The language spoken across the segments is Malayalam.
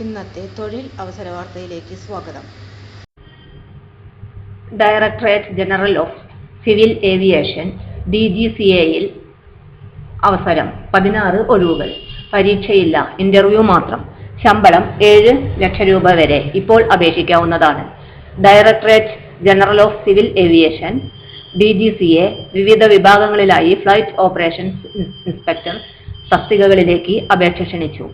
ഇന്നത്തെ തൊഴിൽ അവസര വാർത്തയിലേക്ക് സ്വാഗതം. Directorate General of Civil Aviation D G C എയിൽ അവസരം പതിനാറ് ഒഴിവുകൾ. പരീക്ഷയില്ല ഇന്റർവ്യൂ മാത്രം. ശമ്പളം ഏഴ് ലക്ഷം രൂപ വരെ ഇപ്പോൾ അപേക്ഷിക്കാവുന്നതാണ്. Directorate General of Civil Aviation D G C A വിവിധ വിഭാഗങ്ങളിലായി ഫ്ലൈറ്റ് ഓപ്പറേഷൻസ് ഇൻസ്പെക്ടർ തസ്തികകളിലേക്ക് അപേക്ഷ ക്ഷണിച്ചു.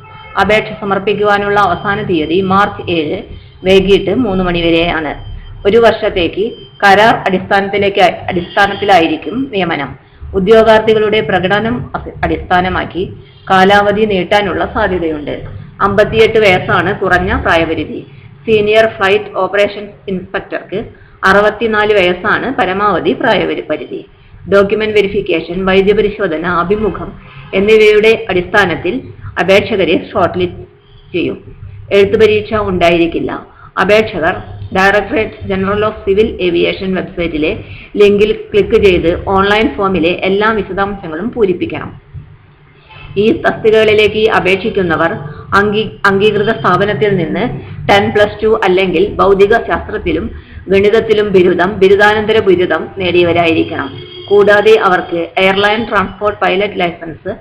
അപേക്ഷ സമർപ്പിക്കുവാനുള്ള അവസാന തീയതി മാർച്ച് ഏഴ് വൈകിട്ട് മൂന്ന് മണിവരെയാണ് ഒരു വർഷത്തേക്ക് കരാർ അടിസ്ഥാനത്തിലേക്ക് അടിസ്ഥാനത്തിലായിരിക്കും നിയമനം. ഉദ്യോഗാർത്ഥികളുടെ പ്രകടനം അടിസ്ഥാനമാക്കി കാലാവധി നീട്ടാനുള്ള സാധ്യതയുണ്ട്. അമ്പത്തിയെട്ട് വയസ്സാണ് കുറഞ്ഞ പ്രായപരിധി. സീനിയർ ഫ്ലൈറ്റ് ഓപ്പറേഷൻസ് ഇൻസ്പെക്ടർക്ക് അറുപത്തിനാല് വയസ്സാണ് പരമാവധി പ്രായപരിധി ഡോക്യുമെന്റ് വെരിഫിക്കേഷൻ വൈദ്യപരിശോധന അഭിമുഖം എന്നിവയുടെ അടിസ്ഥാനത്തിൽ അപേക്ഷകരെ ഷോർട്ട് ലിസ്റ്റ് ചെയ്യും. എഴുത്തു പരീക്ഷ ഉണ്ടായിരിക്കില്ല. അപേക്ഷകർ Directorate General of Civil Aviation വെബ്സൈറ്റിലെ ലിങ്കിൽ ക്ലിക്ക് ചെയ്ത് ഓൺലൈൻ ഫോമിലെ എല്ലാ വിശദാംശങ്ങളും പൂരിപ്പിക്കണം. ഈ തസ്തികകളിലേക്ക് അപേക്ഷിക്കുന്നവർ അംഗീ അംഗീകൃത സ്ഥാപനത്തിൽ നിന്ന് ടെൻ പ്ലസ് ടു അല്ലെങ്കിൽ ഭൗതിക ശാസ്ത്രത്തിലും ഗണിതത്തിലും ബിരുദം ബിരുദാനന്തര ബിരുദം നേടിയവരായിരിക്കണം. കൂടാതെ അവർക്ക് airline transport pilot licence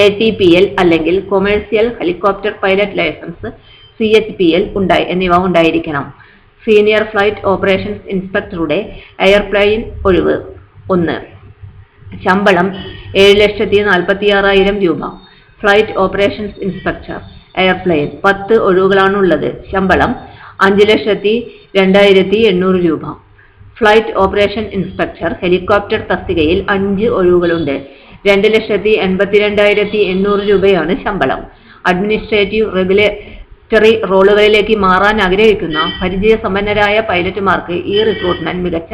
A T P L അല്ലെങ്കിൽ commercial helicopter pilot licence C H P L ഉണ്ടായി എന്നിവ ഉണ്ടായിരിക്കണം. സീനിയർ ഫ്ലൈറ്റ് ഓപ്പറേഷൻസ് ഇൻസ്പെക്ടറുടെ എയർപ്ലെയിൻ ഒഴിവ് ഒന്ന്. ശമ്പളം ഏഴ് ലക്ഷത്തി നാൽപ്പത്തി ആറായിരം രൂപ. ഫ്ലൈറ്റ് ഓപ്പറേഷൻസ് ഇൻസ്പെക്ടർ എയർപ്ലെയിൻ പത്ത് ഒഴിവുകളാണുള്ളത്. ശമ്പളം അഞ്ച് ലക്ഷത്തി രണ്ടായിരത്തി എണ്ണൂറ് രൂപ. ഫ്ലൈറ്റ് ഓപ്പറേഷൻ ഇൻസ്പെക്ടർ ഹെലികോപ്റ്റർ തസ്തികയിൽ അഞ്ച് ഒഴിവുകളുണ്ട്. രണ്ട് ലക്ഷത്തി എൺപത്തിരണ്ടായിരത്തി എണ്ണൂറ് രൂപയാണ് ശമ്പളം. അഡ്മിനിസ്ട്രേറ്റീവ് റെഗുലേറ്ററി റോളുകളിലേക്ക് മാറാൻ ആഗ്രഹിക്കുന്ന പരിചയസമ്പന്നരായ പൈലറ്റുമാർക്ക് ഈ റിക്രൂട്ട്മെന്റ് മികച്ച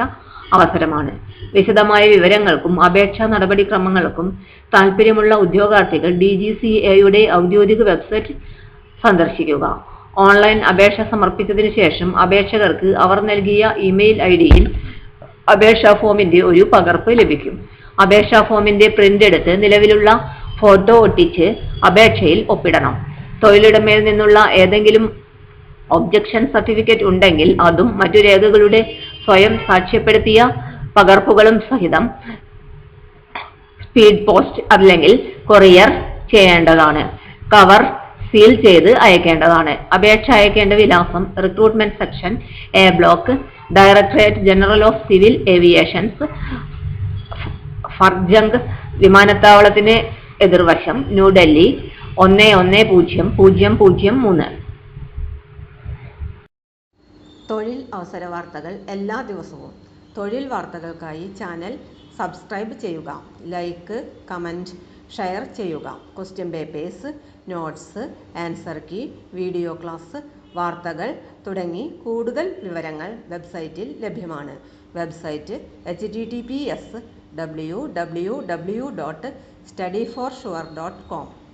അവസരമാണ്. വിശദമായ വിവരങ്ങൾക്കും അപേക്ഷാ നടപടിക്രമങ്ങൾക്കും താൽപ്പര്യമുള്ള ഉദ്യോഗാർത്ഥികൾ ഡി ജി സി എയുടെ ഔദ്യോഗിക വെബ്സൈറ്റ് സന്ദർശിക്കുക. ഓൺലൈൻ അപേക്ഷ സമർപ്പിച്ചതിന് ശേഷം അപേക്ഷകർക്ക് അവർ നൽകിയ ഇമെയിൽ ഐ ഡിയിൽ അപേക്ഷാ ഫോമിന്റെ ഒരു പകർപ്പ് ലഭിക്കും. അപേക്ഷാ ഫോമിന്റെ പ്രിന്റ് എടുത്ത് നിലവിലുള്ള ഫോട്ടോ ഒട്ടിച്ച് അപേക്ഷയിൽ ഒപ്പിടണം. തൊഴിലുടമയിൽ നിന്നുള്ള ഏതെങ്കിലും ഒബ്ജക്ഷൻ സർട്ടിഫിക്കറ്റ് ഉണ്ടെങ്കിൽ അതും മറ്റു രേഖകളുടെ സ്വയം സാക്ഷ്യപ്പെടുത്തിയ പകർപ്പുകളും സഹിതം സ്പീഡ് പോസ്റ്റ് അല്ലെങ്കിൽ കൊറിയർ ചെയ്യേണ്ടതാണ്. കവർ സീൽ ചെയ്ത് അയക്കേണ്ടതാണ്. അപേക്ഷ അയക്കേണ്ട വിലാസം recruitment section A block Directorate General of Civil Aviations Safdarjung വിമാനത്താവളത്തിന് എതിർവശം ന്യൂഡൽഹി ഒന്ന് ഒന്ന് പൂജ്യം പൂജ്യം പൂജ്യം മൂന്ന്. തൊഴിൽ അവസര വാർത്തകൾ എല്ലാ ദിവസവും. തൊഴിൽ വാർത്തകൾക്കായി ചാനൽ സബ്സ്ക്രൈബ് ചെയ്യുക. ലൈക്ക് കമന്റ് ഷെയർ ചെയ്യുക. Question papers notes answer key video class വാർത്തകൾ തുടങ്ങി കൂടുതൽ വിവരങ്ങൾ വെബ്സൈറ്റിൽ ലഭ്യമാണ്. Website H T T P S www.studyforsure.com.